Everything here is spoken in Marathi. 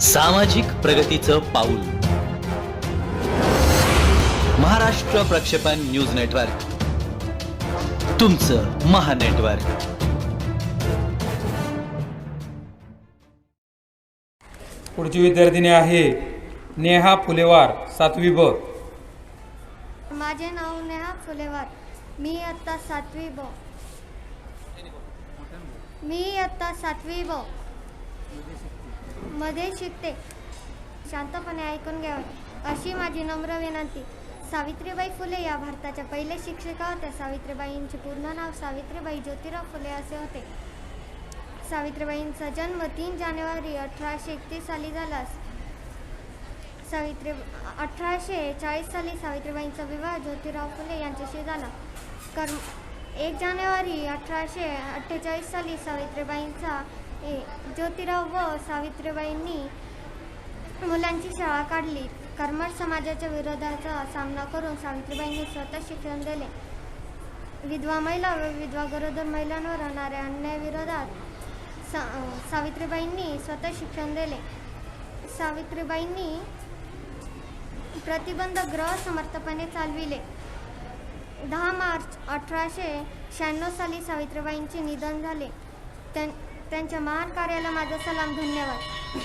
सामाजिक प्रगतीचं पाऊल. महाराष्ट्र प्रक्षेपण न्यूज नेटवर्क. तुमचं महानेटवर्क पुढची विद्यार्थिनी आहे नेहा फुलेवार सातवी ब. माझे नाव नेहा फुलेवार. मी इयत्ता सातवी ब. मी इयत्ता सातवी ब. मध्ये शिकते. शांतपणे ऐकून घ्यावे अशी माझी नम्र विनंती. सावित्रीबाई फुले या भारताच्या पहिले शिक्षिका होत्या. सावित्रीबाईंचे पूर्ण नाव सावित्रीबाई ज्योतिराव फुले असे होते. सावित्रीबाईंचा जन्म तीन जानेवारी अठराशे एकतीस साली झाला. सावित्री अठराशे चाळीस साली सावित्रीबाईंचा विवाह ज्योतिराव फुले यांच्याशी झाला. कर्म एक जानेवारी अठराशे अठ्ठेचाळीस साली सावित्रीबाईंचा ए, ज्योतिराव व सावित्रीबाईंनी मुलांची शाळा काढली. कर्मठ समाजाच्या विरोधाचा सामना करून सावित्रीबाईंनी स्वतः शिक्षण दिले. विधवा महिला व विधवा गरोदर महिलांवर होणाऱ्या अन्यायाविरोधात सा सावित्रीबाईंनी स्वतः शिक्षण दिले. सावित्रीबाईंनी प्रतिबंध ग्रह समर्थपणे चालविले. दहा मार्च अठराशे शहाण्णव साली सावित्रीबाईंचे निधन झाले. त्यां त्यांच्या महान कार्याला माझा सलाम धन्यवाद.